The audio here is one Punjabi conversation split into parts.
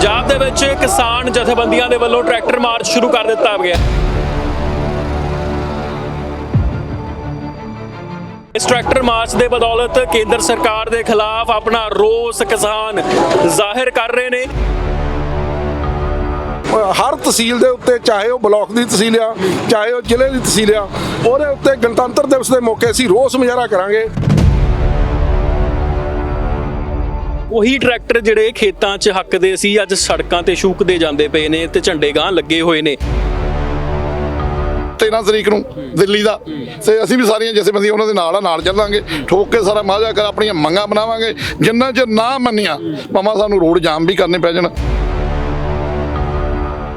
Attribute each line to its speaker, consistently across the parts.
Speaker 1: ਪੰਜਾਬ ਦੇ ਵਿੱਚ ਕਿਸਾਨ ਜਥੇਬੰਦੀਆਂ ਦੇ ਵੱਲੋਂ ਟਰੈਕਟਰ ਮਾਰਚ ਸ਼ੁਰੂ ਕਰ ਦਿੱਤਾ ਗਿਆ ਇਸ ਟਰੈਕਟਰ ਮਾਰਚ ਦੇ ਬਦੌਲਤ ਕੇਂਦਰ ਸਰਕਾਰ ਦੇ ਖਿਲਾਫ ਆਪਣਾ ਰੋਸ ਕਿਸਾਨ ਜ਼ਾਹਿਰ ਕਰ ਰਹੇ ਨੇ।
Speaker 2: ਹਰ ਤਹਿਸੀਲ ਦੇ ਉੱਤੇ ਚਾਹੇ ਉਹ ਬਲਾਕ ਦੀ ਤਹਿਸੀਲ ਆ, ਚਾਹੇ ਉਹ ਜ਼ਿਲ੍ਹੇ ਦੀ ਤਹਿਸੀਲ ਆ, ਉਹਦੇ ਉੱਤੇ ਗਣਤੰਤਰ ਦਿਵਸ ਦੇ ਮੌਕੇ ਅਸੀਂ ਰੋਸ ਮੁਜ਼ਾਹਰਾ ਕਰਾਂਗੇ।
Speaker 1: ਉਹੀ ਟਰੈਕਟਰ ਜਿਹੜੇ ਖੇਤਾਂ 'ਚ ਹੱਕਦੇ ਸੀ ਅੱਜ ਸੜਕਾਂ ਤੇ ਸ਼ੂਕਦੇ ਜਾਂਦੇ ਪਏ ਨੇ ਤੇ ਝੰਡੇ ਗਾਂ ਲੱਗੇ ਹੋਏ ਨੇ।
Speaker 3: 13 ਤਰੀਕ ਨੂੰ ਦਿੱਲੀ ਦਾ। ਤੇ ਅਸੀਂ ਵੀ ਸਾਰੀਆਂ ਜਥੇਬੰਦੀਆਂ ਉਹਨਾਂ ਦੇ ਨਾਲ ਆ ਨਾਲ ਚੱਲਾਂਗੇ। ਠੋਕ ਕੇ ਸਾਰਾ ਮਾਝਾ ਕਰ ਆਪਣੀਆਂ ਮੰਗਾਂ ਬਣਾਵਾਂਗੇ ਜਿੰਨਾ ਚਿਰ ਨਾ ਮੰਨੀਆਂ ਭਾਵੇਂ ਸਾਨੂੰ ਰੋਡ ਜਾਮ ਵੀ ਕਰਨੇ ਪੈ ਜਾਣ।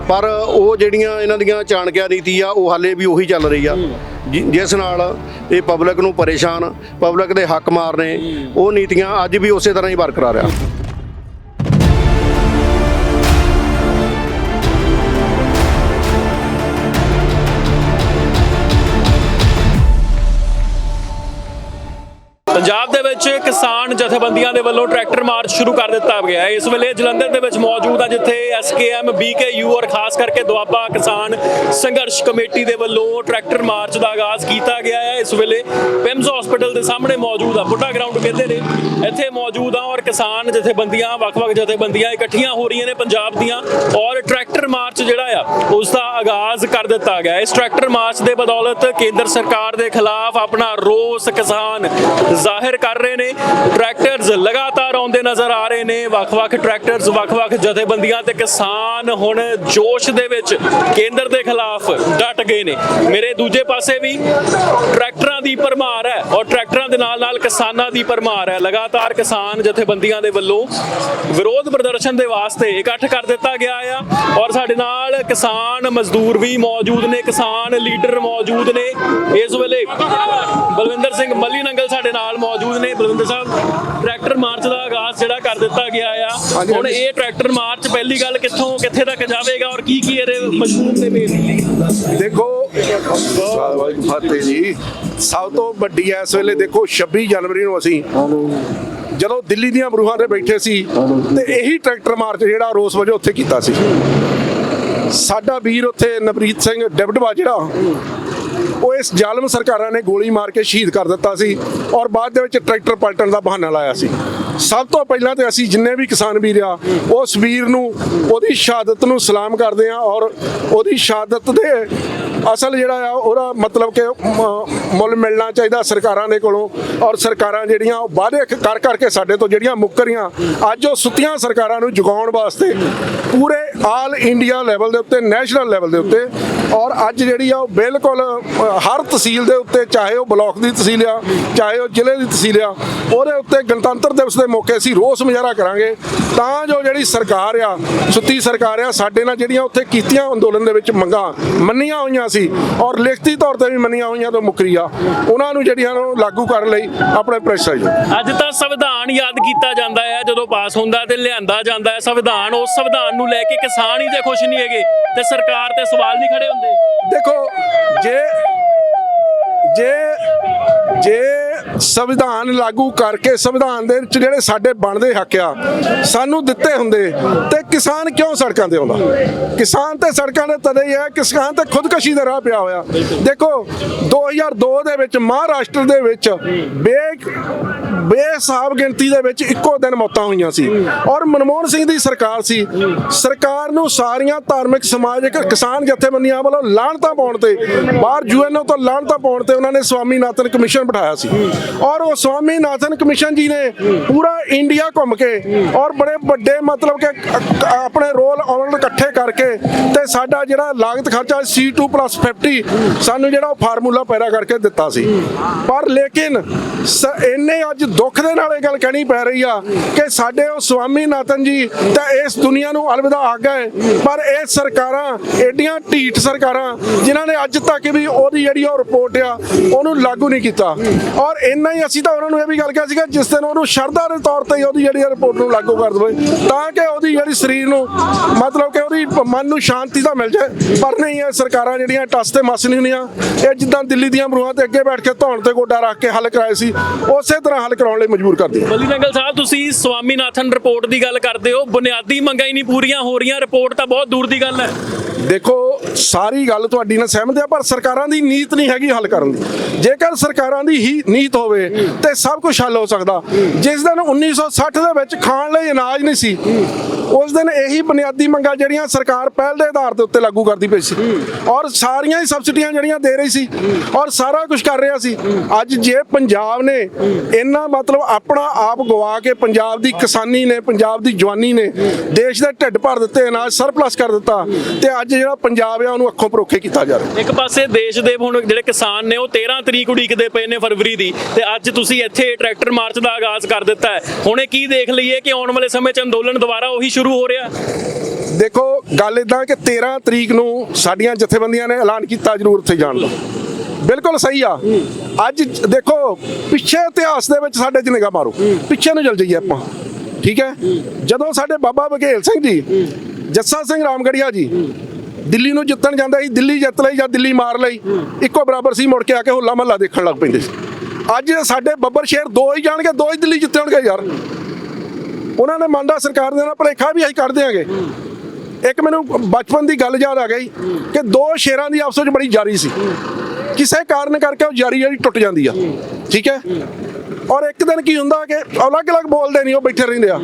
Speaker 4: ਪਰ ਉਹ ਜਿਹੜੀਆਂ ਇਹਨਾਂ ਦੀਆਂ ਚਾਣਕਿਆ ਨੀਤੀ ਆ ਉਹ ਹਾਲੇ ਵੀ ਉਹੀ ਚੱਲ ਰਹੀ ਆ। ਜਿ- ਜਿਸ ਨਾਲ ਇਹ ਪਬਲਿਕ ਨੂੰ ਪਰੇਸ਼ਾਨ, ਪਬਲਿਕ ਦੇ ਹੱਕ ਮਾਰਨੇ, ਉਹ ਨੀਤੀਆਂ ਅੱਜ ਵੀ ਉਸੇ ਤਰ੍ਹਾਂ ਹੀ ਬਰਕਰਾਰ ਆ।
Speaker 1: ਪੰਜਾਬ ਦੇ ਵਿੱਚ ਕਿਸਾਨ ਜਥੇਬੰਦੀਆਂ ਦੇ ਵੱਲੋਂ ਟਰੈਕਟਰ ਮਾਰਚ ਸ਼ੁਰੂ ਕਰ ਦਿੱਤਾ ਗਿਆ ਹੈ। ਇਸ ਵੇਲੇ ਜਲੰਧਰ ਦੇ ਵਿੱਚ ਮੌਜੂਦ ਆ, ਜਿੱਥੇ ਐਸਕੇਐਮ ਬੀਕੇਯੂ ਔਰ ਖਾਸ ਕਰਕੇ ਦੁਆਬਾ ਕਿਸਾਨ ਸੰਘਰਸ਼ ਕਮੇਟੀ ਦੇ ਵੱਲੋਂ ਟਰੈਕਟਰ ਮਾਰਚ ਦਾ ਆਗਾਜ਼ ਕੀਤਾ ਗਿਆ ਹੈ। ਇਸ ਵੇਲੇ ਪਿਮਸ ਹਸਪੀਟਲ ਦੇ ਸਾਹਮਣੇ ਮੌਜੂਦ ਆ। ਬੁੱਢਾ ਗਰਾਊਂਡ ਕਹਿੰਦੇ ਨੇ, ਇੱਥੇ ਮੌਜੂਦ ਆ ਔਰ ਕਿਸਾਨ ਜਥੇਬੰਦੀਆਂ, ਵੱਖ-ਵੱਖ ਜਥੇਬੰਦੀਆਂ ਇਕੱਠੀਆਂ ਹੋ ਰਹੀਆਂ ਨੇ ਪੰਜਾਬ ਦੀਆਂ ਔਰ ਟਰੈਕਟਰ ਮਾਰਚ ਜਿਹੜਾ ਆ, ਉਸ ਦਾ ਆਗਾਜ਼ ਕਰ ਦਿੱਤਾ ਗਿਆ ਇਸ ਟਰੈਕਟਰ ਮਾਰਚ ਦੇ ਬਦੌਲਤ ਕੇਂਦਰ ਸਰਕਾਰ ਦੇ ਖਿਲਾਫ ਆਪਣਾ ਰੋਸ ਕਿਸਾਨ ਜ਼ਾਹਿਰ ਕਰ ਰਹੇ ਨੇ। ਟਰੈਕਟਰਸ ਲਗਾਤਾਰ ਆਉਂਦੇ ਨਜ਼ਰ ਆ ਰਹੇ ਨੇ, ਵੱਖ-ਵੱਖ ਟਰੈਕਟਰਸ, ਵੱਖ-ਵੱਖ ਜਥੇਬੰਦੀਆਂ ਤੇ ਕਿਸਾਨ ਹੁਣ ਜੋਸ਼ ਦੇ ਵਿੱਚ ਕੇਂਦਰ ਦੇ ਖਿਲਾਫ ਡਟ ਗਏ ਨੇ। ਮੇਰੇ ਦੂਜੇ ਪਾਸੇ ਵੀ ਟਰੈਕਟਰਾਂ ਦੀ ਭਰਮਾਰ ਹੈ ਔਰ ਟਰੈਕਟਰਾਂ ਦੇ ਨਾਲ-ਨਾਲ ਕਿਸਾਨਾਂ ਦੀ ਭਰਮਾਰ ਹੈ। ਲਗਾਤਾਰ ਕਿਸਾਨ ਜਥੇਬੰਦੀਆਂ ਦੇ ਵੱਲੋਂ ਵਿਰੋਧ ਪ੍ਰਦਰਸ਼ਨ ਦੇ ਵਾਸਤੇ ਇਕੱਠ ਕਰ ਦਿੱਤਾ ਗਿਆ ਆ ਔਰ ਸਾਡੇ ਨਾਲ ਕਿਸਾਨ ਮਜ਼ਦੂਰ ਵੀ ਮੌਜੂਦ ਨੇ, ਕਿਸਾਨ ਲੀਡਰ ਮੌਜੂਦ ਨੇ। ਇਸ ਵੇਲੇ ਬਲਵਿੰਦਰ ਸਿੰਘ ਮੱਲੀ ਨੰਗਲ ਸਾਡੇ ਨਾਲ ਮੌਜੂਦ ਨੇ। ਬਲਵਿੰਦਰ ਸਾਹਿਬ ਟਰੈਕਟਰ ਮਾਰਚ ਦਾ ਆਗਾਜ਼ ਜਿਹੜਾ ਕਰ ਦਿੱਤਾ ਗਿਆ ਆ। ਹੁਣ। ਇਹ ਟਰੈਕਟਰ ਮਾਰਚ ਪਹਿਲੀ ਗੱਲ ਕਿੱਥੋਂ ਕਿੱਥੇ ਤੱਕ ਜਾਵੇਗਾ ਔਰ ਕੀ ਕੀ ਇਹਦੇ ਮਸ਼ਹੂਰ ਨੇ ਮੇਨ
Speaker 2: ਦੇਖੋ ਫਤਿਹ ਜੀ ਸਭ ਤੋਂ ਵੱਡੀ ਐ ਇਸ ਵੇਲੇ ਦੇਖੋ 26 ਜਨਵਰੀ ਨੂੰ ਅਸੀਂ ਜਦੋਂ ਦਿੱਲੀ ਦੀਆਂ ਬਰੂਹਾਂ ਤੇ ਬੈਠੇ ਸੀ ਤੇ ਇਹੀ ਟਰੈਕਟਰ ਮਾਰਚ ਜਿਹੜਾ ਰੋਸ ਵਜੋਂ ਉੱਥੇ ਕੀਤਾ ਸੀ। ਸਾਡਾ ਵੀਰ ਉੱਥੇ ਨਵਰੀਤ ਸਿੰਘ ਡਿਬਡਵਾ ਜਿਹੜਾ ਉਹ ਇਸ ਜ਼ਾਲਮ ਸਰਕਾਰਾਂ ਨੇ ਗੋਲੀ ਮਾਰ ਕੇ ਸ਼ਹੀਦ ਕਰ ਦਿੱਤਾ ਸੀ ਔਰ ਬਾਅਦ ਦੇ ਵਿੱਚ ਟਰੈਕਟਰ ਪਲਟਣ ਦਾ ਬਹਾਨਾ ਲਾਇਆ ਸੀ। ਸਭ ਤੋਂ ਪਹਿਲਾਂ ਤੇ ਅਸੀਂ ਜਿੰਨੇ ਵੀ ਕਿਸਾਨ ਵੀਰ ਆ, ਉਸ ਵੀਰ ਨੂੰ, ਉਹਦੀ ਸ਼ਹਾਦਤ ਨੂੰ ਸਲਾਮ ਕਰਦੇ ਆ ਔਰ ਉਹਦੀ ਸ਼ਹਾਦਤ ਦੇ ਅਸਲ ਜਿਹੜਾ ਆ, ਉਹਦਾ ਮਤਲਬ ਕਿ ਮੁੱਲ ਮਿਲਣਾ ਚਾਹੀਦਾ ਸਰਕਾਰਾਂ ਦੇ ਕੋਲੋਂ ਔਰ ਸਰਕਾਰਾਂ ਜਿਹੜੀਆਂ, ਉਹ ਵਾਅਦੇ ਕ- ਕਰ ਕਰਕੇ ਸਾਡੇ ਤੋਂ ਜਿਹੜੀਆਂ ਮੁੱਕਰੀਆਂ, ਅੱਜ ਉਹ ਸੁੱਤੀਆਂ ਸਰਕਾਰਾਂ ਨੂੰ ਜਗਾਉਣ ਵਾਸਤੇ ਪੂਰੇ ਆਲ ਇੰਡੀਆ ਲੈਵਲ ਦੇ ਉੱਤੇ, ਨੈਸ਼ਨਲ ਲੈਵਲ ਦੇ ਉੱਤੇ ਔਰ ਅੱਜ ਜਿਹੜੀ ਆ ਉਹ ਬਿਲਕੁਲ ਹਰ ਤਹਿਸੀਲ ਦੇ ਉੱਤੇ ਚਾਹੇ ਉਹ ਬਲਾਕ ਦੀ ਤਹਿਸੀਲ ਆ, ਚਾਹੇ ਉਹ ਜ਼ਿਲ੍ਹੇ ਦੀ ਤਹਿਸੀਲ ਆ, ਉਹਦੇ ਉੱਤੇ ਗਣਤੰਤਰ ਦਿਵਸ ਦੇ ਮੌਕੇ ਅਸੀਂ ਰੋਸ ਮੁਜ਼ਾਹਰਾ ਕਰਾਂਗੇ। ਤਾਂ ਜੋ ਜਿਹੜੀ ਸਰਕਾਰ ਆ, ਸੁੱਤੀ ਸਰਕਾਰ ਆ, ਸਾਡੇ ਨਾਲ ਜਿਹੜੀਆਂ ਉੱਥੇ ਕੀਤੀਆਂ ਅੰਦੋਲਨ ਦੇ ਵਿੱਚ ਮੰਗਾਂ ਮੰਨੀਆਂ ਹੋਈਆਂ ਸੀ ਔਰ ਲਿਖਤੀ ਤੌਰ ਤੇ ਵੀ ਮੰਨੀਆਂ ਹੋਈਆਂ ਤੋਂ ਮੁੱਕਰੀ ਆ, ਉਹਨਾਂ ਨੂੰ ਜਿਹੜੀਆਂ ਨੂੰ ਲਾਗੂ ਕਰਨ ਲਈ ਆਪਣੇ ਪ੍ਰੈਸ਼ਰ
Speaker 1: ਅੱਜ ਤਾਂ ਸੰਵਿਧਾਨ ਯਾਦ ਕੀਤਾ ਜਾਂਦਾ ਹੈ ਜਦੋਂ ਪਾਸ ਹੁੰਦਾ ਤੇ ਲਿਆਂਦਾ ਜਾਂਦਾ ਹੈ ਸੰਵਿਧਾਨ, ਉਸ ਸੰਵਿਧਾਨ ਨੂੰ ਲੈ ਕੇ ਕਿਸਾਨ ਹੀ ਤੇ ਖੁਸ਼ ਨਹੀਂ ਹੈਗੇ ਤੇ ਸਰਕਾਰ ਤੇ ਸਵਾਲ ਨਹੀਂ ਖੜੇ ਹੁੰਦੇ।
Speaker 2: ਦੇਖੋ ਜੇ ਜੇ ਜੇ ਸੰਵਿਧਾਨ ਲਾਗੂ ਕਰਕੇ ਸੰਵਿਧਾਨ ਦੇ ਵਿੱਚ ਜਿਹੜੇ ਸਾਡੇ ਬਣਦੇ ਹੱਕ ਆ, ਸਾਨੂੰ ਦਿੱਤੇ ਹੁੰਦੇ ਤੇ ਕਿਸਾਨ ਕਿਉਂ ਸੜਕਾਂ ਤੇ ਆਉਂਦਾ? ਕਿਸਾਨ ਤੇ ਸੜਕਾਂ ਦੇ ਤਦੇ ਹੀ ਹੈ, ਕਿਸਾਨ ਤੇ ਖੁਦਕਸ਼ੀ ਦਾ ਰਾਹ ਪਿਆ ਹੋਇਆ। ਦੇਖੋ 2002 ਦੇ ਵਿੱਚ ਮਹਾਰਾਸ਼ਟਰ ਦੇ ਵਿੱਚ ਬੇ ਬੇਸਾਬ ਗਿਣਤੀ ਦੇ ਵਿੱਚ ਇੱਕੋ ਦਿਨ ਮੌਤਾਂ ਹੋਈਆਂ ਸੀ। ਔਰ ਮਨਮੋਹਨ ਸਿੰਘ ਦੀ ਸਰਕਾਰ ਸੀ। ਸਰਕਾਰ ਨੂੰ ਸਾਰੀਆਂ ਧਾਰਮਿਕ, ਸਮਾਜਿਕ ਕਿਸਾਨ ਜਥੇਬੰਦੀਆਂ ਵੱਲੋਂ ਲਾਹਣਤਾਂ ਪਾਉਣ ਤੇ, ਬਾਹਰ ਯੂਐਨਓ ਤੋਂ ਲਾਹਣਤਾਂ ਪਾਉਣ ਤੇ ਉਹਨਾਂ ਨੇ ਸਵਾਮੀਨਾਥਨ ਕਮਿਸ਼ਨ ਬਿਠਾਇਆ ਸੀ। ਔਰ ਉਹ ਸਵਾਮੀਨਾਥਨ ਕਮਿਸ਼ਨ ਜੀ ਨੇ ਪੂਰਾ ਇੰਡੀਆ ਘੁੰਮ ਕੇ ਔਰ ਬੜੇ ਵੱਡੇ ਮਤਲਬ ਕਿ ਆਪਣੇ ਰੋਲ ਆਨਰ ਇਕੱਠੇ ਕਰਕੇ ਤੇ ਸਾਡਾ ਜਿਹੜਾ ਲਾਗਤ ਖਰਚਾ C2+50 ਸਾਨੂੰ ਜਿਹੜਾ ਉਹ ਫਾਰਮੂਲਾ ਪੈਦਾ ਕਰਕੇ ਦਿੱਤਾ ਸੀ। ਪਰ ਲੇਕਿਨ ਇੰਨੇ ਅੱਜ ਦੁੱਖ ਦੇ ਨਾਲ ਇਹ ਗੱਲ ਕਹਿਣੀ ਪੈ ਰਹੀ ਆ ਕਿ ਸਾਡੇ ਉਹ ਸਵਾਮੀਨਾਥਨ ਜੀ ਤਾਂ ਇਸ ਦੁਨੀਆ ਨੂੰ ਅਲਵਿਦਾ ਆ ਗਏ। ਪਰ ਇਹ ਸਰਕਾਰਾਂ ਏਡੀਆਂ ਢੀਠ ਸਰਕਾਰਾਂ ਜਿਨ੍ਹਾਂ ਨੇ ਅੱਜ ਤੱਕ ਵੀ ਉਹਦੀ ਜਿਹੜੀ ਉਹ ਰਿਪੋਰਟ ਆ, ਉਹਨੂੰ ਲਾਗੂ ਨਹੀਂ ਕੀਤਾ। ਔਰ ਇੰਨਾ ਹੀ ਅਸੀਂ ਤਾਂ ਉਹਨਾਂ ਨੂੰ ਇਹ ਵੀ ਗੱਲ ਕਿਹਾ ਸੀਗਾ, ਜਿਸ ਦਿਨ ਉਹਨੂੰ ਸ਼ਰਧਾ ਦੇ ਤੌਰ ਤੇ ਉਹਦੀ ਜਿਹੜੀ ਰਿਪੋਰਟ ਨੂੰ ਲਾਗੂ ਕਰ ਦੇਵੇ, ਤਾਂ ਕਿ ਉਹਦੀ ਜਿਹੜੀ ਸਰੀਰ ਨੂੰ ਮਤਲਬ ਕਿ ਉਹਦੀ ਮਨ ਨੂੰ ਸ਼ਾਂਤੀ ਤਾਂ ਮਿਲ ਜਾਏ, ਪਰ ਨਹੀਂ, ਇਹ ਸਰਕਾਰਾਂ ਜਿਹੜੀਆਂ ਟਸ ਤੇ ਮਸ ਨਹੀਂ ਹੁੰਦੀਆਂ, ਇਹ ਜਿੱਦਾਂ ਦਿੱਲੀ ਦੀਆਂ ਬਰੂਹਾਂ ਤੇ ਅੱਗੇ ਬੈਠ ਕੇ ਧੌਣ ਤੇ ਗੋਡਾ ਰੱਖ ਕੇ ਹੱਲ ਕਰਾਏ ਸੀ, ਉਸੇ ਤਰ੍ਹਾਂ ਹੱਲ ਕਰਾਉਣ ਲਈ ਮਜਬੂਰ ਕਰਦੀ
Speaker 1: ਬਲੀ ਨੰਗਲ ਸਾਹਿਬ, ਤੁਸੀਂ ਸਵਾਮੀਨਾਥਨ ਰਿਪੋਰਟ ਦੀ ਗੱਲ ਕਰਦੇ ਹੋ, ਬੁਨਿਆਦੀ ਮੰਗਾਂ ਹੀ ਨਹੀਂ ਪੂਰੀਆਂ ਹੋ ਰਹੀਆਂ ਰਿਪੋਰਟ ਤਾਂ ਬਹੁਤ ਦੂਰ ਦੀ ਗੱਲ ਹੈ।
Speaker 2: ਦੇਖੋ, ਸਾਰੀ ਗੱਲ ਤੁਹਾਡੀ ਨਾਲ ਸਹਿਮਤ ਆ, ਪਰ ਸਰਕਾਰਾਂ ਦੀ ਨੀਤ ਨਹੀਂ ਹੈਗੀ ਹੱਲ ਕਰਨ ਦੀ। ਜੇਕਰ ਸਰਕਾਰਾਂ ਦੀ ਹੀ ਨੀਤ ਹੋਵੇ, ਤੇ ਸਭ ਕੁਝ ਹੱਲ ਹੋ ਸਕਦਾ। ਜਿਸ ਦਿਨ 1960 ਦੇ ਵਿੱਚ ਖਾਣ ਲਈ ਅਨਾਜ ਨਹੀਂ ਸੀ, ਉਸ ਦਿਨ ਇਹੀ ਬੁਨਿਆਦੀ ਮੰਗਾਂ ਜਿਹੜੀਆਂ ਸਰਕਾਰ ਪਹਿਲ ਦੇ ਆਧਾਰ ਦੇ ਉੱਤੇ ਲਾਗੂ ਕਰਦੀ ਪਈ ਸੀ। ਔਰ ਸਾਰੀਆਂ ਹੀ ਸਬਸਿਡੀਆਂ ਜਿਹੜੀਆਂ ਦੇ ਰਹੀ ਸੀ, ਔਰ ਸਾਰਾ ਕੁਝ ਕਰ ਰਿਹਾ ਸੀ। ਅੱਜ ਜੇ ਪੰਜਾਬ ਨੇ ਇੰਨਾ ਮਤਲਬ ਆਪਣਾ ਆਪ ਗਵਾ ਕੇ ਪੰਜਾਬ ਦੀ ਕਿਸਾਨੀ ਨੇ, ਪੰਜਾਬ ਦੀ ਜਵਾਨੀ ਨੇ, ਦੇਸ਼ ਦੇ ਢਿੱਡ ਭਰ ਦਿੱਤੇ, ਅਨਾਜ ਸਰਪਲਸ ਕਰ ਦਿੱਤਾ, ਤੇ ਅੱਜ ਜਿਹੜਾ ਪੰਜਾਬ ਆ ਉਹਨੂੰ ਅੱਖੋਂ ਪਰੋਖੇ ਕੀਤਾ ਜਾ ਰਿਹਾ।
Speaker 1: ਇੱਕ ਪਾਸੇ ਦੇਸ਼ ਦੇ ਹੁਣ ਜਿਹੜੇ ਕਿਸਾਨ ਨੇ ਉਹ 13 ਤਰੀਕ ਉਡੀਕਦੇ ਪਏ ਨੇ ਫਰਵਰੀ ਦੀ। ਤੇ ਅੱਜ ਤੁਸੀਂ ਇੱਥੇ ਟਰੈਕਟਰ ਮਾਰਚ ਦਾ ਆਗਾਜ਼ ਕਰ ਦਿੱਤਾ ਹੈ। ਹੁਣ ਇਹ ਕੀ ਦੇਖ ਲਈਏ ਕਿ ਆਉਣ ਵਾਲੇ ਸਮੇਂ 'ਚ ਅੰਦੋਲਨ ਦੁਬਾਰਾ ਉਹੀ ਸ਼ੁਰੂ ਹੋ ਰਿਹਾ?
Speaker 2: ਦੇਖੋ ਗੱਲ ਇਦਾਂ ਕਿ 13 ਤਰੀਕ ਨੂੰ ਸਾਡੀਆਂ ਜਥੇਬੰਦੀਆਂ ਨੇ ਐਲਾਨ ਕੀਤਾ ਜ਼ਰੂਰ ਉੱਥੇ ਜਾਣ ਦਾ। ਬਿਲਕੁਲ ਸਹੀ ਆ। ਅੱਜ ਦੇਖੋ ਪਿੱਛੇ ਇਤਿਹਾਸ ਦੇ ਵਿੱਚ ਸਾਡੇ 'ਚ ਨਿਗਾਹ ਮਾਰੋ। ਪਿੱਛੇ ਨੂੰ ਚਲ ਜਾਈਏ ਆਪਾਂ। ਠੀਕ ਹੈ? ਜਦੋਂ ਸਾਡੇ ਬਾਬਾ ਬਘੇਲ ਸਿੰਘ ਜੀ ਜੱਸਾ ਸਿੰਘ ਰਾਮਗੜੀਆ ਜੀ ਦਿੱਲੀ ਨੂੰ ਜਿੱਤਣ ਜਾਂਦਾ ਸੀ, ਦਿੱਲੀ ਜਿੱਤ ਲਈ ਜਾਂ ਦਿੱਲੀ ਮਾਰ ਲਈ, ਇੱਕੋ ਬਰਾਬਰ ਸੀ, ਮੁੜ ਕੇ ਆ ਕੇ ਹੋਲਾ ਮਹੱਲਾ ਦੇਖਣ ਲੱਗ ਪੈਂਦੇ ਸੀ। ਅੱਜ ਸਾਡੇ ਬੱਬਰ ਸ਼ੇਰ ਦੋ ਹੀ ਜਾਣਗੇ, ਦੋ ਹੀ ਦਿੱਲੀ ਜਿੱਤਣਗੇ ਯਾਰ। ਉਹਨਾਂ ਨੇ ਮੰਨਦਾ ਸਰਕਾਰ ਦੇ ਨਾਲ ਭਲੇਖਾ ਵੀ ਅਸੀਂ ਕੱਢ ਦਿਆਂਗੇ ਇੱਕ ਮੈਨੂੰ ਬਚਪਨ ਦੀ ਗੱਲ ਯਾਦ ਆ ਗਈ ਕਿ ਦੋ ਸ਼ੇਰਾਂ ਦੀ ਆਪਸ ਵਿੱਚ ਬੜੀ ਜਾਰੀ ਸੀ। ਕਿਸੇ ਕਾਰਨ ਕਰਕੇ ਉਹ ਜਾਰੀ ਜਿਹੜੀ ਟੁੱਟ ਜਾਂਦੀ ਆ। ਠੀਕ ਹੈ? ਔਰ ਇੱਕ ਦਿਨ ਕੀ ਹੁੰਦਾ ਕਿ ਅਲੱਗ-ਅਲੱਗ ਬੋਲਦੇ ਨਹੀਂ, ਉਹ ਬੈਠੇ ਰਹਿੰਦੇ ਆ।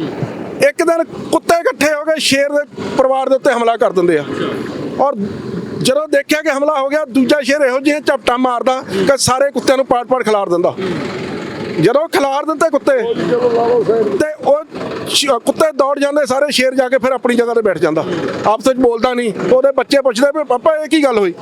Speaker 2: ਇੱਕ ਦਿਨ ਕੁੱਤੇ ਇਕੱਠੇ ਹੋ ਕੇ ਸ਼ੇਰ ਦੇ ਪਰਿਵਾਰ ਦੇ ਉੱਤੇ ਹਮਲਾ ਕਰ ਦਿੰਦੇ ਆ। ਔਰ ਜਦੋਂ ਦੇਖਿਆ ਕਿ ਹਮਲਾ ਹੋ ਗਿਆ, ਦੂਜਾ ਸ਼ੇਰ ਇਹੋ ਜਿਹੇ ਝਪਟਾ ਮਾਰਦਾ ਕਿ ਸਾਰੇ ਕੁੱਤਿਆਂ ਨੂੰ ਪਾੜ-ਪਾੜ ਖਿਲਾਰ ਦਿੰਦਾ। ਜਦੋਂ ਖਿਲਾਰ ਦਿੰਦੇ ਕੁੱਤੇ, ਤੇ ਉਹ ਕੁੱਤੇ ਦੌੜ ਜਾਂਦੇ, ਸਾਰੇ ਸ਼ੇਰ ਜਾ ਕੇ ਫਿਰ ਆਪਣੀ ਜਗ੍ਹਾ ਤੇ ਬੈਠ ਜਾਂਦਾ। ਆਪਸ ਵਿੱਚ ਬੋਲਦਾ ਨਹੀਂ। ਉਹਦੇ ਬੱਚੇ ਪੁੱਛਦੇ ਵੀ, ਪਾਪਾ, ਇਹ ਕੀ ਗੱਲ ਹੋਈ?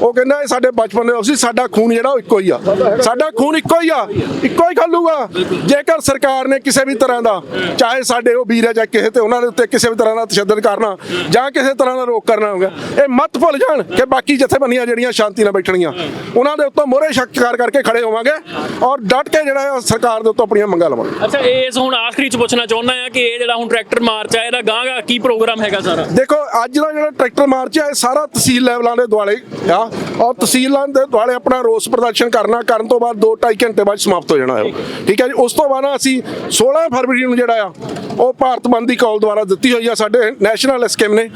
Speaker 2: ਉਹ ਕਹਿੰਦਾ, ਇਹ ਸਾਡੇ ਬਚਪਨ ਦੇ ਸੀ, ਸਾਡਾ ਖੂਨ ਜਿਹੜਾ ਉਹ ਇੱਕੋ ਹੀ ਆ। ਸਾਡਾ ਖੂਨ ਇੱਕੋ ਹੀ ਆ, ਇੱਕੋ ਹੀ ਖੱਲੂਗਾ। ਜੇਕਰ ਸਰਕਾਰ ਨੇ ਕਿਸੇ ਵੀ ਤਰ੍ਹਾਂ ਦਾ, ਚਾਹੇ ਸਾਡੇ ਉਹ ਵੀਰ ਹੈ ਜਾਂ ਕਿਸੇ ਤੇ, ਉਹਨਾਂ ਦੇ ਉੱਤੇ ਕਿਸੇ ਵੀ ਤਰ੍ਹਾਂ ਦਾ ਤਸ਼ੱਦਦ ਕਰਨਾ, ਜਾਂ ਕਿਸੇ ਤਰ੍ਹਾਂ ਦਾ ਰੋਕ ਕਰਨਾ ਹੋਗਾ ਇਹ ਮਤ ਭੁੱਲ ਜਾਣ ਕਿ ਬਾਕੀ ਜਥੇਬੰਦੀਆਂ ਜਿਹੜੀਆਂ ਸ਼ਾਂਤੀ ਨਾਲ ਬੈਠਣਗੀਆਂ, ਉਹਨਾਂ ਦੇ ਉੱਤੇ ਮੋਹਰੇ ਸ਼ੱਕਰ ਕਰਕੇ ਖੜੇ ਹੋਵਾਂਗੇ ਔਰ ਡਟ ਕੇ ਜਿਹੜਾ ਆ ਸਰਕਾਰ ਦੇ ਉੱਤੇ ਆਪਣੀਆਂ ਮੰਗਾਂ ਲਵਾਂਗੇ।
Speaker 1: ਅੱਛਾ ਇਸ ਹੁਣ ਆਖਰੀ 'ਚ ਪੁੱਛਣਾ ਚਾਹੁੰਦਾ ਆ ਕਿ ਇਹ ਜਿਹੜਾ ਹੁਣ ਟਰੈਕਟਰ ਮਾਰਚ ਆ ਇਹਦਾ ਗਾਂਗਾ ਕੀ ਪ੍ਰੋਗਰਾਮ ਹੈਗਾ ਸਾਰਾ?
Speaker 2: ਦੇਖੋ ਅੱਜ ਦਾ ਜਿਹੜਾ ਟਰੈਕਟਰ ਮਾਰਚ ਹੈ ਇਹ ਸਾਰਾ ਤਹਿਸੀਲ ਲੈਵਲਾਂ ਦੇ ਦੁਆਲੇ ਆ ਔਰ ਤਹਿਸੀਲਾਂ ਦੇ ਦੁਆਲੇ ਆਪਣਾ ਰੋਸ ਪ੍ਰਦਰਸ਼ਨ ਕਰਨਾ ਕਰਨ ਤੋਂ ਬਾਅਦ 2.5 ਘੰਟੇ ਬਾਅਦ ਸਮਾਪਤ ਹੋ ਜਾਣਾ ਹੈ। ਠੀਕ ਹੈ ਜੀ? ਉਸ ਤੋਂ ਬਾਅਦ ਅਸੀਂ 16 ਫਰਵਰੀ ਨੂੰ ਜਿਹੜਾ ਆ ਉਹ ਭਾਰਤ ਬੰਦ ਦੀ ਕਾਲ ਦੁਆਰਾ ਦਿੱਤੀ ਹੋਈ ਆ ਸਾਡੇ ਨੈਸ਼ਨਲ ਸਕੀਮ ਨੇ।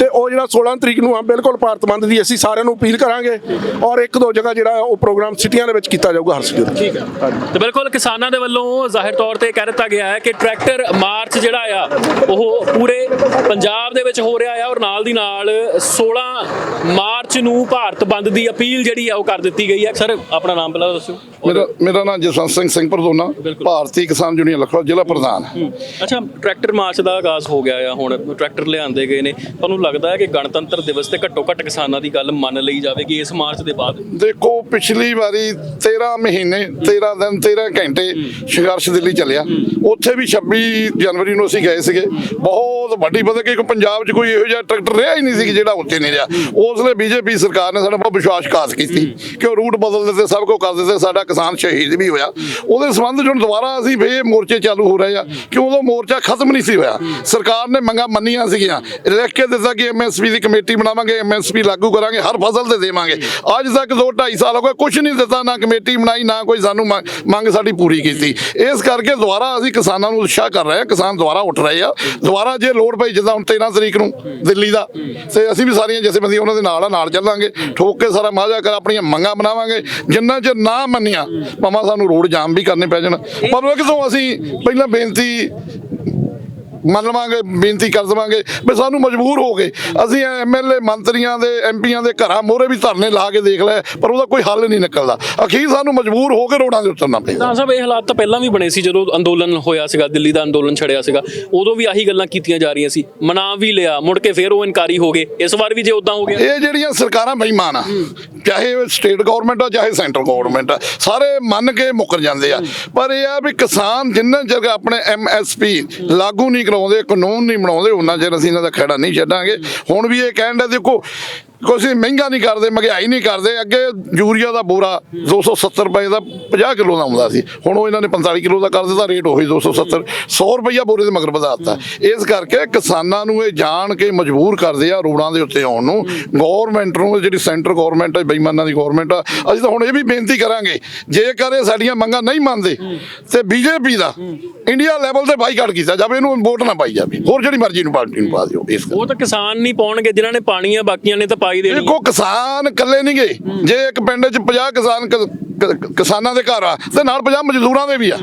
Speaker 2: ਤੇ ਉਹ ਜਿਹੜਾ 16 ਤਰੀਕ ਨੂੰ ਆ ਬਿਲਕੁਲ ਭਾਰਤ ਬੰਦ ਦੀ ਅਸੀਂ ਸਾਰਿਆਂ ਨੂੰ ਅਪੀਲ ਕਰਾਂਗੇ। ਔਰ ਇੱਕ ਦੋ ਜਗ੍ਹਾ ਜਿਹੜਾ ਉਹ ਪ੍ਰੋਗਰਾਮ ਸਿਟੀਆਂ ਦੇ ਵਿੱਚ ਕੀਤਾ ਜਾਊਗਾ ਹਰ ਸਿਟੀ ਦੇ
Speaker 1: ਠੀਕ ਹੈ। ਤੇ ਬਿਲਕੁਲ ਕਿਸਾਨਾਂ ਦੇ ਵੱਲੋਂ ਜ਼ਾਹਿਰ ਤੌਰ ਤੇ ਕਹਿ ਦਿੱਤਾ ਗਿਆ ਹੈ ਕਿ ਟਰੈਕਟਰ ਮਾਰਚ ਜਿਹੜਾ ਆ ਉਹ ਪੂਰੇ ਪੰਜਾਬ ਦੇ ਵਿੱਚ ਹੋ ਰਿਹਾ ਆ ਔਰ ਨਾਲ ਦੀ ਨਾਲ 16 ਮਾਰਚ ਨੂੰ ਭਾਰਤ ਬੰਦ ਦੀ ਅਪੀਲ ਜਿਹੜੀ ਆ ਉਹ ਕਰ ਦਿੱਤੀ ਗਈ ਹੈ। ਸਰ ਆਪਣਾ ਨਾਮ ਪਹਿਲਾਂ ਦੱਸਿਓ।
Speaker 3: ਮੇਰਾ ਮੇਰਾ ਨਾਮ ਜਸਵੰਤ ਸਿੰਘ ਸਿੰਘ ਪ੍ਰਦੋਨਾ ਭਾਰਤੀ ਕਿਸਾਨ ਯੂਨੀਅਨ ਲਖਨਊ ਜ਼ਿਲ੍ਹਾ ਪ੍ਰਧਾਨ।
Speaker 1: ਅੱਛਾ ਟਰੈਕਟਰ ਮਾਰਚ ਦਾ ਆਗਾਜ਼ ਹੋ ਗਿਆ ਆ ਹੁਣ ਟਰੈਕਟਰ ਲਿਆਂਦੇ ਗਏ ਨੇ। ਤੁਹਾਨੂੰ ਲੱਗਦਾ ਹੈ ਕਿ ਗਣਤੰਤਰ ਦਿਵਸ ਤੇ ਘੱਟੋ ਘੱਟ ਕਿਸਾਨਾਂ ਦੀ ਗੱਲ ਮੰਨ ਲਈ ਜਾਵੇਗੀ ਇਸ ਮਾਰਚ ਦੇ ਬਾਅਦ?
Speaker 3: ਦੇਖੋ ਪਿਛਲੀ ਵਾਰੀ 13 ਮਹੀਨੇ 13 ਦਿਨ 13 ਘੰਟੇ ਸੰਘਰਸ਼ ਦਿੱਲੀ ਚੱਲਿਆ। ਉੱਥੇ ਵੀ 26 ਜਨਵਰੀ ਨੂੰ ਅਸੀਂ ਗਏ ਸੀਗੇ। ਬਹੁਤ ਵੱਡੀ ਪਤਾ ਕਿ ਪੰਜਾਬ 'ਚ ਕੋਈ ਇਹੋ ਜਿਹਾ ਟਰੈਕਟਰ ਰਿਹਾ ਹੀ ਨਹੀਂ ਸੀ ਜਿਹੜਾ ਉੱਥੇ ਨਹੀਂ ਰਿਹਾ। ਉਸ ਲਈ ਬੀਜੇਪੀ ਸਰਕਾਰ ਨੇ ਸਾਡਾ ਬਹੁਤ ਵਿਸ਼ਵਾਸਘਾਤ ਕੀਤੀ ਕਿ ਉਹ ਰੂਟ ਬਦਲ ਦਿੱਤੇ, ਸਭ ਕੁਝ ਕਰ ਦਿੱਤੇ, ਸਾਡਾ ਕਿਸਾਨ ਸ਼ਹੀਦ ਵੀ ਹੋਇਆ। ਉਹਦੇ ਸੰਬੰਧ 'ਚ ਦੁਬਾਰਾ ਅਸੀਂ ਫੇਰ ਮੋਰਚੇ ਚਾਲੂ ਹੋ ਰਹੇ ਆ ਕਿ ਉਦੋਂ ਮੋਰਚਾ ਖਤਮ ਨਹੀਂ ਸੀ ਹੋਇਆ। ਸਰਕਾਰ ਨੇ ਮੰਗਾਂ ਮੰਨੀਆਂ ਸੀਗੀਆਂ। ਲਿਖ ਕੇ ਦਿੱਤਾ ਕਿ ਐਮਐਸਪੀ ਦੀ ਕਮੇਟੀ ਬਣਾਵਾਂਗੇ ਐਮਐਸਪੀ ਲਾਗੂ ਕਰਾਂਗੇ, ਹਰ ਫਸਲ ਤੇ ਦੇਵਾਂਗੇ। ਅੱਜ ਤੱਕ 2 2.5 ਸਾਲ ਹੋ ਗਏ ਕੁਝ ਨਹੀਂ ਦਿੱਤਾ, ਨਾ ਕਮੇਟੀ ਬਣਾਈ, ਨਾ ਕੋਈ ਸਾਨੂੰ ਮੰਗ- ਮੰਗ ਸਾਡੀ ਪੂਰੀ ਕੀਤੀ। ਇਸ ਕਰਕੇ ਦੁਬਾਰਾ ਅਸੀਂ ਕਿਸਾਨਾਂ ਨੂੰ ਉਤਸ਼ਾਹ ਕਰ ਰਹੇ ਹਾਂ, ਕਿਸਾਨ ਦੁਬਾਰਾ ਉੱਠ ਰਹੇ ਆ। ਦੁਬਾਰਾ ਜੇ ਲੋੜ ਪਈ ਜਿੱਦਾਂ ਹੁਣ 13 ਤਰੀਕ ਨੂੰ ਦਿੱਲੀ ਦਾ, ਤੇ ਅਸੀਂ ਵੀ ਸਾਰੀਆਂ ਜਥੇਬੰਦੀਆਂ ਉਹਨਾਂ ਦੇ ਨਾਲ ਆ, ਨਾਲ ਚੱਲਾਂਗੇ। ਠੋਕ ਕੇ ਸਾਰਾ ਮਾਝਾ ਕਰ ਆਪਣੀਆਂ ਮੰਗਾਂ ਬਣਾਵਾਂਗੇ। ਜਿੰਨਾ ਚਿਰ ਨਾ ਮੰਨੀਆਂ, ਭਾਵੇਂ ਸਾਨੂੰ ਰੋਡ ਜਾਮ ਵੀ ਕਰਨੇ ਪੈ ਜਾਣ। ਪਰ ਉਹ ਕਿਦੋਂ ਅਸੀਂ ਪਹਿਲਾਂ ਬੇਨਤੀ ਮੰਨ ਲਵਾਂਗੇ ਬੇਨਤੀ ਕਰ ਦੇਵਾਂਗੇ ਵੀ ਸਾਨੂੰ ਮਜਬੂਰ ਹੋ ਗਏ ਅਸੀਂ ਐਮਐਲਏ ਮੰਤਰੀਆਂ ਦੇ ਐਮਪੀਆਂ ਦੇ ਘਰਾਂ ਮੋਹਰੇ ਵੀ ਧਰਨੇ ਲਾ ਕੇ ਦੇਖ ਲਏ ਪਰ ਉਹਦਾ ਕੋਈ ਹੱਲ ਨਹੀਂ ਨਿਕਲਦਾ। ਅਖੀਰ ਸਾਨੂੰ ਮਜਬੂਰ ਹੋ ਕੇ ਰੋਡਾਂ ਤੇ ਉਤਰਨਾ ਪਿਆ
Speaker 1: ਤਾਂ ਸਾਹਿਬ ਇਹ ਹਾਲਾਤ ਤਾਂ ਪਹਿਲਾਂ ਵੀ ਬਣੇ ਸੀ ਜਦੋਂ ਅੰਦੋਲਨ ਹੋਇਆ ਸੀਗਾ ਦਿੱਲੀ ਦਾ ਅੰਦੋਲਨ ਛੜਿਆ ਸੀਗਾ। ਉਦੋਂ ਵੀ ਆਹੀ ਗੱਲਾਂ ਕੀਤੀਆਂ ਜਾ ਰਹੀਆਂ ਸੀ। ਮਨਾ ਵੀ ਲਿਆ ਮੁੜ ਕੇ ਫੇਰ ਉਹ ਇਨਕਾਰੀ ਹੋ ਗਏ। ਇਸ ਵਾਰ ਵੀ ਜੇ ਉਦਾਂ ਹੋ ਗਿਆ।
Speaker 3: ਇਹ ਜਿਹੜੀਆਂ ਸਰਕਾਰਾਂ ਬੇਈਮਾਨ ਆ ਚਾਹੇ ਸਟੇਟ ਗਵਰਨਮੈਂਟ ਆ ਚਾਹੇ ਸੈਂਟਰ ਗਵਰਨਮੈਂਟ ਆ ਸਾਰੇ ਮੰਨ ਕੇ ਮੁੱਕਰ ਜਾਂਦੇ ਆ। ਪਰ ਇਹ ਆ ਵੀ ਕਿਸਾਨ ਜਿੰਨਾ ਚਿਰ ਆਪਣੇ ਐਮਐਸਪੀ ਲਾਗੂ ਨਹੀਂ ਕਰਾਉਂਦੇ ਕਾਨੂੰਨ ਨਹੀਂ ਬਣਾਉਂਦੇ ਉਹਨਾਂ ਚਿਰ ਅਸੀਂ ਇਹਨਾਂ ਦਾ ਖੜਾ ਨਹੀਂ ਛੱਡਾਂਗੇ। ਹੁਣ ਵੀ ਇਹ ਕਹਿਣ ਦਾ ਦੇਖੋ ਕੁਛ ਵੀ ਮਹਿੰਗਾ ਨਹੀਂ ਕਰਦੇ, ਮਹਿੰਗਾਈ ਨਹੀਂ ਕਰਦੇ, ਅੱਗੇ ਯੂਰੀਆ ਦਾ ਬੋਰਾ 270 ਰੁਪਏ ਦਾ 50 ਕਿਲੋ ਦਾ ਆਉਂਦਾ ਸੀ। ਹੁਣ ਉਹ ਇਹਨਾਂ ਨੇ 45 ਕਿਲੋ ਦਾ ਕਰ ਦਿੱਤਾ, ਰੇਟ ਉਹੀ 270 100 ਰੁਪਈਆ ਬੋਰੇ ਦੇ ਮਗਰ ਵਧਾ ਦਿੱਤਾ। ਇਸ ਕਰਕੇ ਕਿਸਾਨਾਂ ਨੂੰ ਇਹ ਜਾਣ ਕੇ ਮਜਬੂਰ ਕਰਦੇ ਆ ਰੋਡਾਂ ਦੇ ਉੱਤੇ ਆਉਣ ਨੂੰ। ਗਵਰਨਮੈਂਟ ਨੂੰ, ਜਿਹੜੀ ਸੈਂਟਰ ਗਵਰਨਮੈਂਟ ਹੈ ਬੇਈਮਾਨਾਂ ਦੀ ਗਵਰਨਮੈਂਟ ਆ, ਅਸੀਂ ਤਾਂ ਹੁਣ ਇਹ ਵੀ ਬੇਨਤੀ ਕਰਾਂਗੇ, ਜੇਕਰ ਇਹ ਸਾਡੀਆਂ ਮੰਗਾਂ ਨਹੀਂ ਮੰਨਦੇ, ਤੇ ਬੀਜੇਪੀ ਦਾ ਇੰਡੀਆ ਲੈਵਲ ਤੇ ਬਾਈਕਾਟ ਕੀਤਾ ਜਾਵੇ, ਇਹਨੂੰ ਵੋਟ ਨਾ ਪਾਈ ਜਾਵੇ। ਹੋਰ ਜਿਹੜੀ ਮਰਜ਼ੀ ਨੂੰ ਪਾਰਟੀ ਨੂੰ ਪਾ ਦਿਓ, ਇਸ
Speaker 1: ਉਹ ਤਾਂ ਕਿਸਾਨ ਨਹੀਂ ਪਾਉਣਗੇ, ਜਿਨ੍ਹਾਂ ਨੇ ਪਾਣੀ ਆ ਬਾਕੀਆਂ ਨੇ ਤਾਂ ਪਾਈ ਦੇਣੀ।
Speaker 3: ਦੇਖੋ ਕਿਸਾਨ ਇਕੱਲੇ ਨਹੀਂ ਗਏ ਜੇ ਇੱਕ ਪਿੰਡ 'ਚ 50 ਕਿਸਾਨ ਕਿਸਾਨਾਂ ਦੇ ਘਰ ਆ ਤੇ ਨਾਲ 50 ਮਜ਼ਦੂਰਾਂ ਦੇ ਵੀ ਆ।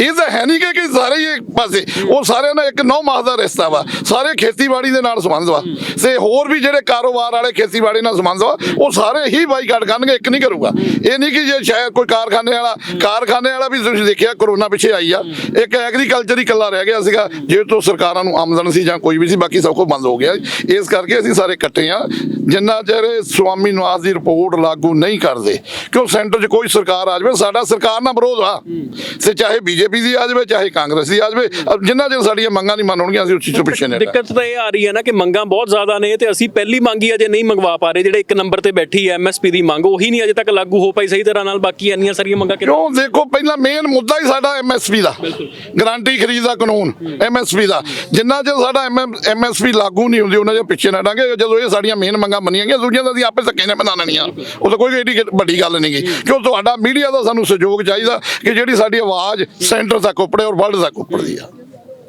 Speaker 3: ਇਹ ਤਾਂ ਹੈ ਨਹੀਂ ਕਿ ਸਾਰੇ ਹੀ ਪਾਸੇ। ਉਹ ਸਾਰਿਆਂ ਨਾਲ ਇੱਕ ਨੌ ਮਾਸ ਦਾ ਰਿਸ਼ਤਾ ਵਾ। ਸਾਰੇ ਖੇਤੀਬਾੜੀ ਦੇ ਨਾਲ ਸੰਬੰਧ ਵਾ। ਤੇ ਹੋਰ ਵੀ ਜਿਹੜੇ ਕਾਰੋਬਾਰ ਵਾਲੇ ਖੇਤੀਬਾੜੀ ਨਾਲ ਸੰਬੰਧ ਵਾ, ਉਹ ਸਾਰੇ ਹੀ ਬਾਈਕਾਟ ਕਰਨਗੇ, ਇੱਕ ਨਹੀਂ ਕਰੂਗਾ। ਇਹ ਨਹੀਂ ਕਿ ਜੇ ਸ਼ਾਇਦ ਕੋਈ ਕਾਰਖਾਨੇ ਵਾਲਾ ਕਾਰਖਾਨੇ ਵਾਲਾ ਵੀ ਤੁਸੀਂ ਦੇਖਿਆ, ਕਰੋਨਾ ਪਿੱਛੇ ਆਈ ਆ। ਇੱਕ ਐਗਰੀਕਲਚਰ ਹੀ ਇਕੱਲਾ ਰਹਿ ਗਿਆ ਸੀਗਾ, ਜੇ ਤੋਂ ਸਰਕਾਰਾਂ ਨੂੰ ਆਮਦਨ ਸੀ ਜਾਂ ਕੋਈ ਵੀ ਸੀ, ਬਾਕੀ ਸਭ ਕੁਝ ਬੰਦ ਹੋ ਗਿਆ। ਇਸ ਕਰਕੇ ਅਸੀਂ ਸਾਰੇ ਇਕੱਠੇ ਆ। ਜਿੰਨਾ ਚਿਰ ਇਹ ਸਵਾਮੀ ਨਿਵਾਸ ਦੀ ਰਿਪੋਰਟ ਲਾਗੂ ਨਹੀਂ ਕਰਦੇ, ਕਿਉਂ ਸੈਂਟਰ 'ਚ ਕੋਈ ਸਰਕਾਰ ਆ ਜਾਵੇ, ਸਾਡਾ ਸਰਕਾਰ ਨਾਲ ਵਿਰੋਧ ਆ। ਸੇ ਚਾਹੇ ਬੀਜੇ ਬੀਜੇਪੀ ਦੀ ਆ ਜਾਵੇ ਚਾਹੇ ਕਾਂਗਰਸ ਦੀ ਆ ਜਾਵੇ ਜਿੰਨਾ ਚਿਰ ਸਾਡੀਆਂ ਮੰਗਾਂ ਨਹੀਂ ਮੰਨਣਗੀਆਂ ਅਸੀਂ ਉਸ ਚੀਜ਼ ਤੋਂ ਪਿੱਛੇ ਨਹੀਂ।
Speaker 1: ਦਿੱਕਤ ਤਾਂ ਇਹ ਆ ਰਹੀ ਹੈ ਨਾ ਕਿ ਮੰਗਾਂ ਬਹੁਤ ਜ਼ਿਆਦਾ ਨੇ ਤੇ ਅਸੀਂ ਪਹਿਲੀ ਮੰਗ ਹੀ ਅਜੇ ਨਹੀਂ ਮੰਗਵਾ ਪਾ ਰਹੇ ਜਿਹੜੇ ਇੱਕ ਨੰਬਰ ਤੇ ਬੈਠੀ ਹੈ ਐਮਐਸਪੀ ਦੀ ਮੰਗ ਉਹੀ ਨਹੀਂ ਅਜੇ ਤੱਕ ਲਾਗੂ ਹੋ ਪਾਈ ਸਹੀ ਤਰ੍ਹਾਂ ਨਾਲ ਬਾਕੀ ਇੰਨੀਆਂ ਸਾਰੀਆਂ ਮੰਗਾਂ ਕਿਉਂ?
Speaker 3: ਦੇਖੋ ਪਹਿਲਾਂ ਮੇਨ ਮੁੱਦਾ ਹੀ ਸਾਡਾ ਐਮਐਸਪੀ ਦਾ। ਗਾਰੰਟੀ ਖਰੀਦ ਦਾ ਕਾਨੂੰਨ ਐਮਐਸਪੀ ਦਾ। ਜਿੰਨਾ ਚਿਰ ਸਾਡਾ ਐਮਐਸਪੀ ਲਾਗੂ ਨਹੀਂ ਹੁੰਦੀ ਉਹਨਾਂ ਦੇ ਪਿੱਛੇ ਨਾ ਹਟਾਂਗੇ ਜਦੋਂ ਇਹ ਸਾਡੀਆਂ ਮੇਨ ਮੰਗਾਂ ਮੰਨੀਆਂ ਗਈਆਂ ਦੂਜੀਆਂ ਤਾਂ ਅਸੀਂ ਆਪੇ ਧੱਕੇ ਨੇ ਬਣਾ ਲੈਣੀਆਂ। ਉਹ ਤਾਂ ਕੋਈ ਏਡੀ ਵੱਡੀ ਗੱਲ ਨਹੀਂ ਗੀ। ਕਿਉਂ? ਤੁਹਾਡਾ ਮੀਡੀਆ ਦਾ ਸਾਨੂੰ ਸਹਿਯੋਗ ਚਾਹੀਦਾ ਕਿ ਜਿਹੜੀ ਸਾਡੀ ਆਵਾਜ਼ ਸੈਂਟਰ ਤੱਕ ਉੱਪੜੇ ਔਰ ਵਰਲਡ ਤੱਕ ਉੱਪੜਦੀ ਆ।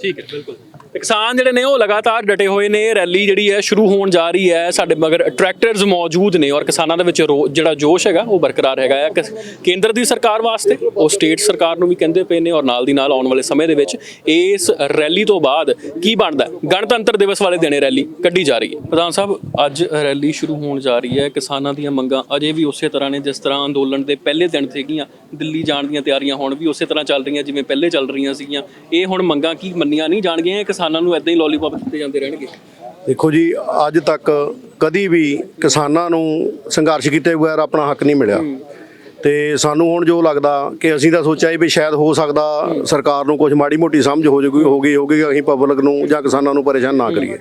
Speaker 1: ਠੀਕ ਹੈ ਬਿਲਕੁਲ। ਤੇ ਕਿਸਾਨ ਜਿਹੜੇ ਨੇ ਉਹ ਲਗਾਤਾਰ ਡਟੇ ਹੋਏ ਨੇ, ਰੈਲੀ ਜਿਹੜੀ ਹੈ ਸ਼ੁਰੂ ਹੋਣ ਜਾ ਰਹੀ ਹੈ। ਸਾਡੇ ਮਗਰ ਟਰੈਕਟਰਸ ਮੌਜੂਦ ਨੇ ਔਰ ਕਿਸਾਨਾਂ ਦੇ ਵਿੱਚ ਰੋ- ਜਿਹੜਾ ਜੋਸ਼ ਹੈਗਾ, ਉਹ ਬਰਕਰਾਰ ਹੈਗਾ ਹੈ। ਕਿਸ- ਕੇਂਦਰ ਦੀ ਸਰਕਾਰ ਵਾਸਤੇ, ਉਹ ਸਟੇਟ ਸਰਕਾਰ ਨੂੰ ਵੀ ਕਹਿੰਦੇ ਪਏ ਨੇ ਔਰ ਨਾਲ ਦੀ ਨਾਲ ਆਉਣ ਵਾਲੇ ਸਮੇਂ ਦੇ ਵਿੱਚ ਇਸ ਰੈਲੀ ਤੋਂ ਬਾਅਦ ਕੀ ਬਣਦਾ ਗਣਤੰਤਰ ਦਿਵਸ ਵਾਲੇ ਦਿਨੇ ਰੈਲੀ ਕੱਢੀ ਜਾ ਰਹੀ ਹੈ। ਪ੍ਰਧਾਨ ਸਾਹਿਬ, ਅੱਜ ਰੈਲੀ ਸ਼ੁਰੂ ਹੋਣ ਜਾ ਰਹੀ ਹੈ। ਕਿਸਾਨਾਂ ਦੀਆਂ ਮੰਗਾਂ ਅਜੇ ਵੀ ਉਸੇ ਤਰ੍ਹਾਂ ਨੇ, ਜਿਸ ਤਰ੍ਹਾਂ ਅੰਦੋਲਨ ਦੇ ਪਹਿਲੇ ਦਿਨ ਸੀਗੀਆਂ, ਦਿੱਲੀ ਜਾਣ ਦੀਆਂ ਤਿਆਰੀਆਂ ਹੁਣ ਵੀ ਉਸੇ ਤਰ੍ਹਾਂ ਚੱਲ ਰਹੀਆਂ, ਜਿਵੇਂ ਪਹਿਲੇ ਚੱਲ ਰਹੀਆਂ ਸੀਗੀਆਂ। ਇਹ ਹੁਣ ਮੰਗਾਂ ਕੀ ਮੰਨੀਆਂ ਨਹੀਂ ਜਾਣਗੀਆਂ ਕਿਸਾਨ ਕਿਸਾਨਾਂ ਨੂੰ ਐਦਾਂ ਹੀ ਲੋਲੀਪੌਪ ਦਿੱਤੇ ਜਾਂਦੇ ਰਹਿਣਗੇ?
Speaker 4: ਦੇਖੋ ਜੀ ਅੱਜ ਤੱਕ ਕਦੀ ਵੀ ਕਿਸਾਨਾਂ ਨੂੰ ਸੰਘਰਸ਼ ਕੀਤੇ ਬਗੈਰ ਆਪਣਾ ਹੱਕ ਨਹੀਂ ਮਿਲਿਆ। ਤੇ ਸਾਨੂੰ ਹੁਣ ਜੋ ਲੱਗਦਾ ਕਿ ਅਸੀਂ ਤਾਂ ਸੋਚਿਆ ਵੀ ਸ਼ਾਇਦ ਹੋ ਸਕਦਾ ਸਰਕਾਰ ਨੂੰ ਕੁਝ ਮਾੜੀ ਮੋਟੀ ਸਮਝ ਹੋ ਜੂਗੀ, ਹੋ ਗਈ ਹੋਗੀ ਅਸੀਂ ਪਬਲਿਕ ਨੂੰ ਜਾਂ ਕਿਸਾਨਾਂ ਨੂੰ ਪਰੇਸ਼ਾਨ ਨਾ ਕਰੀਏ।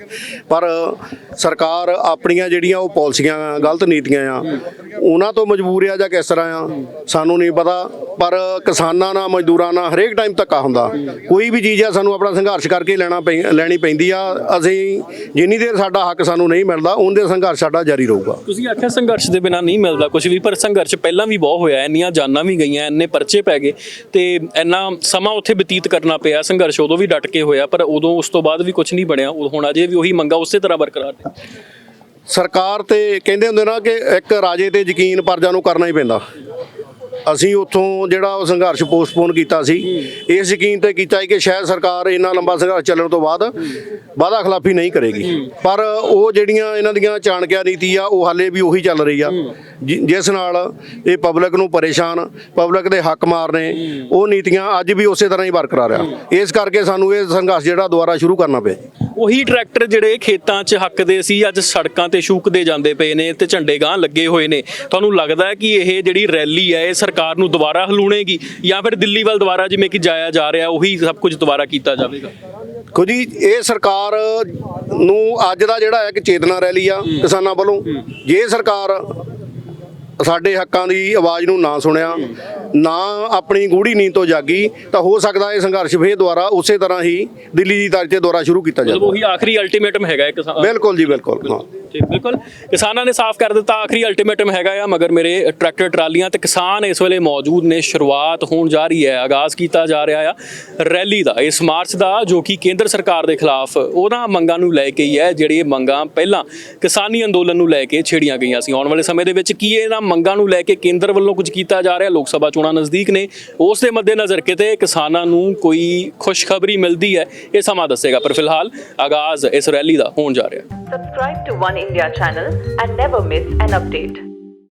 Speaker 4: ਪਰ ਸਰਕਾਰ ਆਪਣੀਆਂ ਜਿਹੜੀਆਂ ਉਹ ਪਾਲਿਸੀਆਂ, ਗਲਤ ਨੀਤੀਆਂ ਆ, ਉਹਨਾਂ ਤੋਂ ਮਜਬੂਰ ਆ ਜਾਂ ਕਿਸ ਤਰ੍ਹਾਂ ਆ, ਸਾਨੂੰ ਨਹੀਂ ਪਤਾ। ਪਰ ਕਿਸਾਨਾਂ ਨਾਲ, ਮਜ਼ਦੂਰਾਂ ਨਾਲ ਹਰੇਕ ਟਾਈਮ ਧੱਕਾ ਹੁੰਦਾ। ਕੋਈ ਵੀ ਚੀਜ਼ ਆ, ਸਾਨੂੰ ਆਪਣਾ ਸੰਘਰਸ਼ ਕਰਕੇ ਲੈਣਾ ਪੈ- ਲੈਣੀ ਪੈਂਦੀ ਆ। ਅਸੀਂ ਜਿੰਨੀ ਦੇਰ ਸਾਡਾ ਹੱਕ ਸਾਨੂੰ ਨਹੀਂ ਮਿਲਦਾ ਉਨੀ ਦੇਰ ਸੰਘਰਸ਼ ਸਾਡਾ ਜਾਰੀ ਰਹੂਗਾ।
Speaker 1: ਤੁਸੀਂ ਆਖਿਆ ਸੰਘਰਸ਼ ਦੇ ਬਿਨਾ ਨਹੀਂ ਮਿਲਦਾ ਕੁਝ ਵੀ, ਪਰ ਸੰਘਰਸ਼ ਪਹਿਲਾਂ ਵੀ ਬਹੁਤ ਹੋਇਆ ਇੰਨੀਆਂ ਜਾਨਾਂ ਵੀ ਗਈਆਂ, ਇੰਨੇ ਪਰਚੇ ਪੈ ਗਏ ਤੇ ਇੰਨਾ ਸਮਾਂ ਉੱਥੇ ਬਤੀਤ ਕਰਨਾ ਪਿਆ, ਸੰਘਰਸ਼ ਉਦੋਂ ਵੀ ਡਟ ਕੇ ਹੋਇਆ, ਪਰ ਉਦੋਂ ਉਸ ਤੋਂ ਬਾਅਦ ਵੀ ਕੁਝ ਨਹੀਂ ਬਣਿਆ ਹੁਣ ਅਜੇ ਵੀ ਉਹੀ ਮੰਗਾ ਉਸੇ ਤਰ੍ਹਾਂ ਬਰਕਰਾਰ ਨੇ।
Speaker 4: ਸਰਕਾਰ ਤੇ ਕਹਿੰਦੇ ਹੁੰਦੇ ਨਾ ਕਿ ਇੱਕ ਰਾਜੇ ਤੇ ਯਕੀਨ ਪਰਜਾ ਨੂੰ ਕਰਨਾ ਹੀ ਪੈਂਦਾ। ਅਸੀਂ ਉੱਥੋਂ ਜਿਹੜਾ ਉਹ ਸੰਘਰਸ਼ ਪੋਸਟਪੋਨ ਕੀਤਾ ਸੀ, ਇਸ ਯਕੀਨ ਤੇ ਕੀਤਾ ਸੀ ਕਿ ਸ਼ਾਇਦ ਸਰਕਾਰ ਇੰਨਾ ਲੰਬਾ ਸੰਘਰਸ਼ ਚੱਲਣ ਤੋਂ ਬਾਅਦ ਵਾਅਦਾ ਖਿਲਾਫੀ ਨਹੀਂ ਕਰੇਗੀ। ਪਰ ਉਹ ਜਿਹੜੀਆਂ ਇਹਨਾਂ ਦੀਆਂ ਚਾਣਕਿਆ ਨੀਤੀ ਆ ਉਹ ਹਾਲੇ ਵੀ ਉਹੀ ਚੱਲ ਰਹੀ ਆ। ਜਿਸ ਨਾਲ ਇਹ ਪਬਲਿਕ ਨੂੰ ਪਰੇਸ਼ਾਨ ਪਬਲਿਕ ਦੇ ਹੱਕ ਮਾਰਨੇ ਉਹ ਨੀਤੀਆਂ ਅੱਜ ਵੀ ਉਸੇ ਤਰ੍ਹਾਂ ਹੀ ਬਰਕਰਾਰ ਆ। ਇਸ ਕਰਕੇ ਸਾਨੂੰ ਇਹ ਸੰਘਰਸ਼ ਜਿਹੜਾ ਦੁਬਾਰਾ ਸ਼ੁਰੂ ਕਰਨਾ ਪਿਆ
Speaker 1: ਉਹੀ ਟਰੈਕਟਰ ਜਿਹੜੇ ਖੇਤਾਂ 'ਚ ਹੱਕਦੇ ਸੀ ਅੱਜ ਸੜਕਾਂ ਤੇ ਸ਼ੂਕਦੇ ਜਾਂਦੇ ਪਏ ਨੇ ਤੇ ਝੰਡੇ ਗਾਂ ਲੱਗੇ ਹੋਏ ਨੇ। ਤੁਹਾਨੂੰ ਲੱਗਦਾ ਹੈ ਕਿ ਇਹ ਜਿਹੜੀ ਰੈਲੀ ਹੈ ਇਹ ਸਰਕਾਰ ਨੂੰ ਦੁਬਾਰਾ ਹਲੂਣੇਗੀ ਜਾਂ ਫਿਰ ਦਿੱਲੀ ਵੱਲ ਦੁਬਾਰਾ ਜਿਵੇਂ ਕਿ ਜਾਇਆ ਜਾ ਰਿਹਾ ਉਹੀ ਸਭ ਕੁਝ ਦੁਬਾਰਾ ਕੀਤਾ ਜਾਵੇਗਾ?
Speaker 4: ਦੇਖੋ ਜੀ ਇਹ ਸਰਕਾਰ ਨੂੰ ਅੱਜ ਦਾ ਜਿਹੜਾ ਹੈ ਕਿ ਚੇਤਨਾ ਰੈਲੀ ਆ ਕਿਸਾਨਾਂ ਵੱਲੋਂ। ਜੇ ਸਰਕਾਰ ਸਾਡੇ ਹੱਕਾਂ ਦੀ ਆਵਾਜ਼ ਨੂੰ ਨਾ ਸੁਣਿਆ। ਨਾ ਆਪਣੀ ਗੂੜੀ ਨੀਂਦ ਤੋਂ ਜਾਗੀ ਤਾਂ ਹੋ ਸਕਦਾ ਇਹ ਸੰਘਰਸ਼ ਫੇਰ ਦੁਆਰਾ ਉਸੇ ਤਰ੍ਹਾਂ ਹੀ ਦਿੱਲੀ ਦੀ ਤਰਜ਼ ਤੇ ਦੁਆਰਾ ਸ਼ੁਰੂ ਕੀਤਾ
Speaker 1: ਮਤਲਬ
Speaker 4: ਜਾਵੇ
Speaker 1: ਉਹੀ ਆਖਰੀ ਅਲਟੀਮੇਟਮ ਹੈਗਾ ਇੱਕ ਕਿਸਾਨ
Speaker 4: ਬਿਲਕੁਲ ਜੀ ਬਿਲਕੁਲ ਹਾਂ।
Speaker 1: ਠੀਕ ਬਿਲਕੁਲ। ਕਿਸਾਨਾਂ ਨੇ ਸਾਫ਼ ਕਰ ਦਿੱਤਾ ਆਖਰੀ ਅਲਟੀਮੇਟਮ ਹੈਗਾ ਆ ਮਗਰ ਮੇਰੇ ਟਰੈਕਟਰ ਟਰਾਲੀਆਂ ਤੇ ਕਿਸਾਨ ਇਸ ਵੇਲੇ ਮੌਜੂਦ ਨੇ ਸ਼ੁਰੂਆਤ ਹੋਣ ਜਾ ਰਹੀ ਹੈ ਆਗਾਜ਼ ਕੀਤਾ ਜਾ ਰਿਹਾ ਆ ਰੈਲੀ ਦਾ ਇਸ ਮਾਰਚ ਦਾ ਜੋ ਕਿ ਕੇਂਦਰ ਸਰਕਾਰ ਦੇ ਖਿਲਾਫ ਉਹਨਾਂ ਮੰਗਾਂ ਨੂੰ ਲੈ ਕੇ ਹੀ ਹੈ ਜਿਹੜੀ ਇਹ ਮੰਗਾਂ ਪਹਿਲਾਂ ਕਿਸਾਨੀ ਅੰਦੋਲਨ ਨੂੰ ਲੈ ਕੇ ਛੇੜੀਆਂ ਗਈਆਂ ਸੀ। ਆਉਣ ਵਾਲੇ ਸਮੇਂ ਦੇ ਵਿੱਚ ਕੀ ਇਹਨਾਂ ਮੰਗਾਂ ਨੂੰ ਲੈ ਕੇ ਕੇਂਦਰ ਵੱਲੋਂ ਕੁਝ ਕੀਤਾ ਜਾ ਰਿਹਾ ਲੋਕ ਸਭਾ ਚੋਣਾਂ ਨਜ਼ਦੀਕ ਨੇ। ਉਸ ਦੇ ਮੱਦੇਨਜ਼ਰ ਕਿਤੇ ਕਿਸਾਨਾਂ ਨੂੰ ਕੋਈ ਖੁਸ਼ਖਬਰੀ ਮਿਲਦੀ ਹੈ, ਇਹ ਸਮਾਂ ਦੱਸੇਗਾ। ਪਰ ਫਿਲਹਾਲ ਆਗਾਜ਼ ਇਸ ਰੈਲੀ ਦਾ ਹੋਣ ਜਾ ਰਿਹਾ।
Speaker 5: Subscribe to One India channel and never miss an update.